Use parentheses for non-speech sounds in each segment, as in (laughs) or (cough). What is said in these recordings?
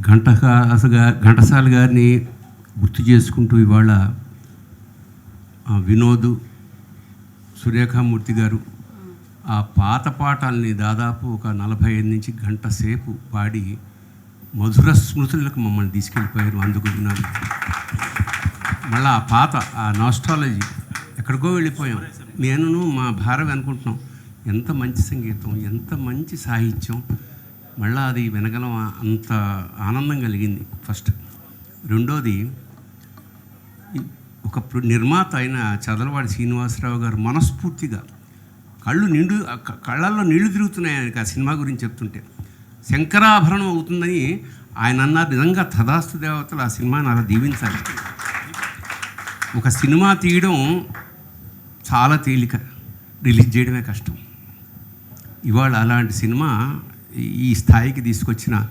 ఘంటసాల ఘంటసాల గారిని గుర్తు చేసుకుంటూ ఇవాళ వినోద్ సురేఖామూర్తి గారు ఆ పాత పాటల్ని దాదాపు ఒక నలభై ఐదు నుంచి గంట సేపు పాడి మధుర స్మృతులకు మమ్మల్ని తీసుకెళ్ళిపోయారు అందుకు నాకు మళ్ళీ ఆ పాత ఆ నాస్ట్రాలజీ ఎక్కడికో వెళ్ళిపోయాం. నేనును మా భారవి అనుకుంటున్నాం. ఎంత మంచి సంగీతం ఎంత మంచి సాహిత్యం మళ్ళీ అది వినగలం అంత ఆనందం కలిగింది ఫస్ట్. రెండోది ఒక నిర్మాత అయిన చదలవాడి శ్రీనివాసరావు గారు మనస్ఫూర్తిగా కళ్ళు నిండు కళ్ళల్లో నీళ్ళు తిరుగుతున్నాయి ఆయనకి ఆ సినిమా గురించి చెప్తుంటే. శంకరాభరణం అవుతుందని ఆయన అన్నారు నిజంగా తదాస్తు దేవతలు ఆ సినిమాని అలా దీవించాలి. ఒక సినిమా తీయడం చాలా తేలిక రిలీజ్ చేయడమే కష్టం. ఇవాళ అలాంటి సినిమా ఈ- స్థాయికి తీసుకొచ్చిన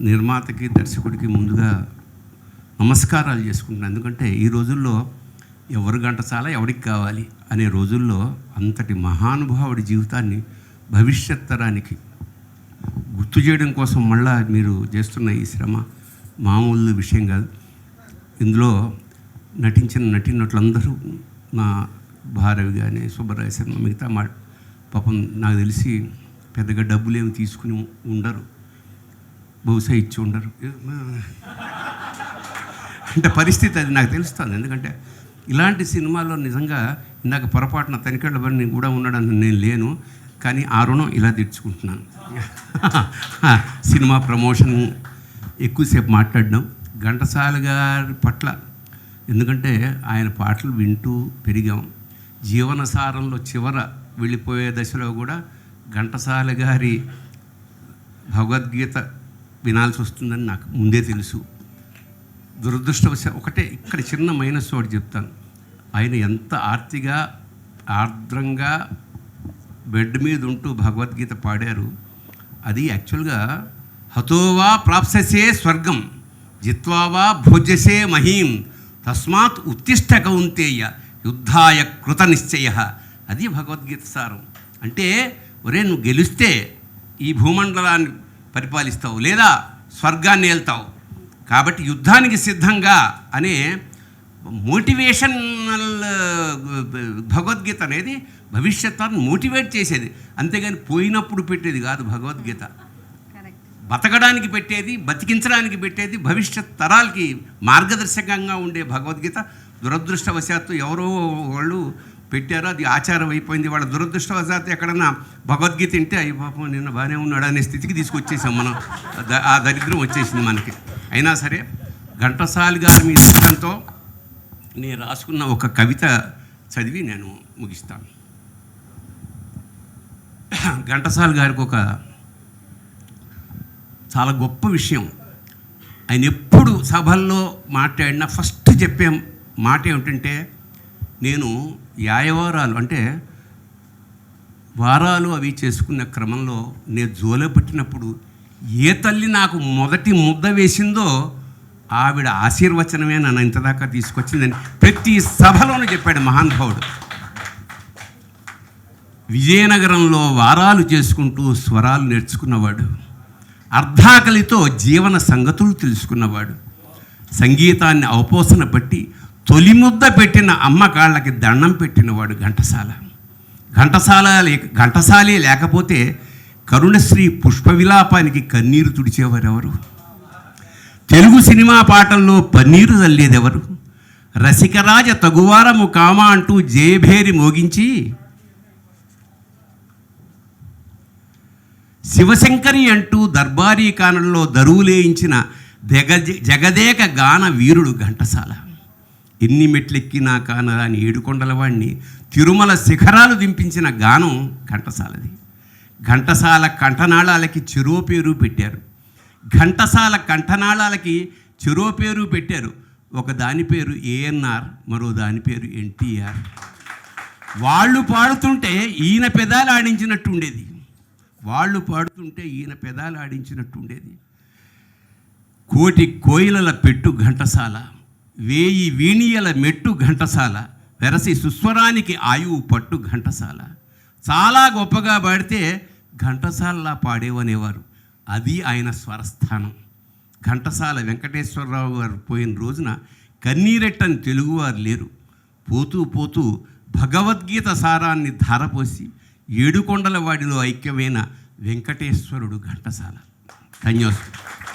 నిర్మాతకి దర్శకుడికి ముందుగా నమస్కారాలు చేసుకుంటున్నాను. ఎందుకంటే ఈ రోజుల్లో ఎవరు గంట ఎవడికి ఎవరికి కావాలి అనే రోజుల్లో అంతటి మహానుభావుడి జీవితాన్ని భవిష్యత్ తరానికి గుర్తు చేయడం కోసం మళ్ళా మీరు చేస్తున్న ఈ శ్రమ మామూలు విషయం కాదు. ఇందులో నటించిన నటినట్లందరూ నా భారవి కానీ సుబ్బరాయ శర్మ మిగతా మా పాపం నాకు తెలిసి పెద్దగా డబ్బులు ఏమి తీసుకుని ఉండరు. బహుశా ఇచ్చి ఉండరు. అంటే పరిస్థితి అది నాకు తెలుస్తుంది. ఎందుకంటే ఇలాంటి సినిమాల్లో నిజంగా ఇందాక పొరపాటున తనిఖీళ్ళ బండి కూడా ఉన్నాడని నేను లేను. కానీ ఆ రుణం ఇలా తెచ్చుకుంటున్నాను (laughs) సినిమా ప్రమోషన్ ఎక్కువసేపు మాట్లాడడం. ఘంటసాల గారి పట్ల ఎందుకంటే ఆయన పాటలు వింటూ పెరిగాం. జీవనసారంలో చివర వెళ్ళిపోయే దశలో కూడా ఘంటసాల గారి భగవద్గీత వినాల్సి వస్తుందని నాకు ముందే తెలుసు. దురదృష్టవశ ఒకటే ఇక్కడ చిన్న మైనస్ ఒకటి చెప్తాను. ఆయన ఎంత ఆర్తిగా ఆర్ద్రంగా బెడ్ మీద ఉంటూ భగవద్గీత పాడారు. అది యాక్చువల్గా హతోవా ప్రాప్ససే స్వర్గం జిత్వావా భోజసే మహీం తస్మాత్ ఉత్తిష్ట కౌంతేయ యుద్ధాయ కృత నిశ్చయ. అది భగవద్గీత సారం. అంటే ఒరే నువ్వు గెలిస్తే ఈ భూమండలాన్ని పరిపాలిస్తావు లేదా స్వర్గాన్ని వెళ్తావు కాబట్టి యుద్ధానికి సిద్ధంగా అనే మోటివేషనల్ భగవద్గీత అనేది భవిష్యత్తును మోటివేట్ చేసేది. అంతేగాని పోయినప్పుడు పెట్టేది కాదు భగవద్గీత. బతకడానికి పెట్టేది బతికించడానికి పెట్టేది భవిష్యత్ తరాలకి మార్గదర్శకంగా ఉండే భగవద్గీత దురదృష్టవశాత్తు ఎవరో వాళ్ళు పెట్టారో అది ఆచారం అయిపోయింది. వాళ్ళ దురదృష్టవశాత్తు ఎక్కడన్నా భగవద్గీత తింటే అయ్యి పాపం నిన్న బాగానే ఉన్నాడు అనే స్థితికి తీసుకొచ్చేసాం మనం. ఆ దరిద్రం వచ్చేసింది మనకి. అయినా సరే ఘంటసాలి గారి మీ ఇష్టంతో నేను రాసుకున్న ఒక కవిత చదివి నేను ముగిస్తాను. ఘంటసాల గారికి ఒక చాలా గొప్ప విషయం. ఆయన ఎప్పుడు సభల్లో మాట్లాడినా ఫస్ట్ చెప్పే మాట ఏమిటంటే నేను యాయవారాలు అంటే వారాలు అవి చేసుకునే క్రమంలో నేను జోలో పెట్టినప్పుడు ఏ తల్లి నాకు మొదటి ముద్ద వేసిందో ఆవిడ ఆశీర్వచనమే నన్ను ఇంతదాకా తీసుకొచ్చిందని ప్రతి సభలోనూ చెప్పాడు మహానుభావుడు విజయనగరంలో వారాలు చేసుకుంటూ స్వరాలు నేర్చుకున్నవాడు. అర్ధాకలితో జీవన సంగతులు తెలుసుకున్నవాడు. సంగీతాన్ని అవపోసన పట్టి తొలి ముద్ద పెట్టిన అమ్మ కాళ్ళకి దండం పెట్టినవాడు ఘంటసాల. ఘంటసాల లేక ఘంటసాలే లేకపోతే కరుణశ్రీ పుష్పవిలాపానికి కన్నీరు తుడిచేవారెవరు? తెలుగు సినిమా పాటల్లో పన్నీరు చల్లేదెవరు రసికరాజ తగువారము కామా అంటూ జయభేరి మోగించి శివశంకరి అంటూ దర్బారీ కానంలో దరువులేయించిన దెగ జగదేక గాన వీరుడు ఘంటసాల. ఎన్ని మెట్లెక్కినా కానరాని ఏడుకొండల వాడిని తిరుమల శిఖరాలు దింపించిన గానం ఘంటసాలది. ఘంటసాల కంఠనాళాలకి చెరో పేరు పెట్టారు. ఘంటసాల కంఠనాళాలకి చెరో పేరు పెట్టారు. ఒక దాని పేరు ఏఎన్ఆర్ మరో దాని పేరు ఎన్టీఆర్. వాళ్ళు పాడుతుంటే ఈయన పెదాలు ఆడించినట్టు ఉండేది. వాళ్ళు పాడుతుంటే ఈయన పెదాలు ఆడించినట్టు ఉండేది. కోటి కోయిలల పెట్టు ఘంటసాల. వేయి వీణియల మెట్టు ఘంటసాల వెరసి సుస్వరానికి ఆయువు పట్టు ఘంటసాల. చాలా గొప్పగా పాడితే ఘంటసాలలా పాడేవనేవారు అది ఆయన స్వరస్థానం. ఘంటసాల వెంకటేశ్వరరావు గారు పోయిన రోజున కన్నీరెట్టని తెలుగువారు లేరు. పోతూ పోతూ భగవద్గీత సారాన్ని ధారపోసి ఏడుకొండల వాడిలో ఐక్యమైన వెంకటేశ్వరుడు ఘంటసాల. ధన్యవాదాలు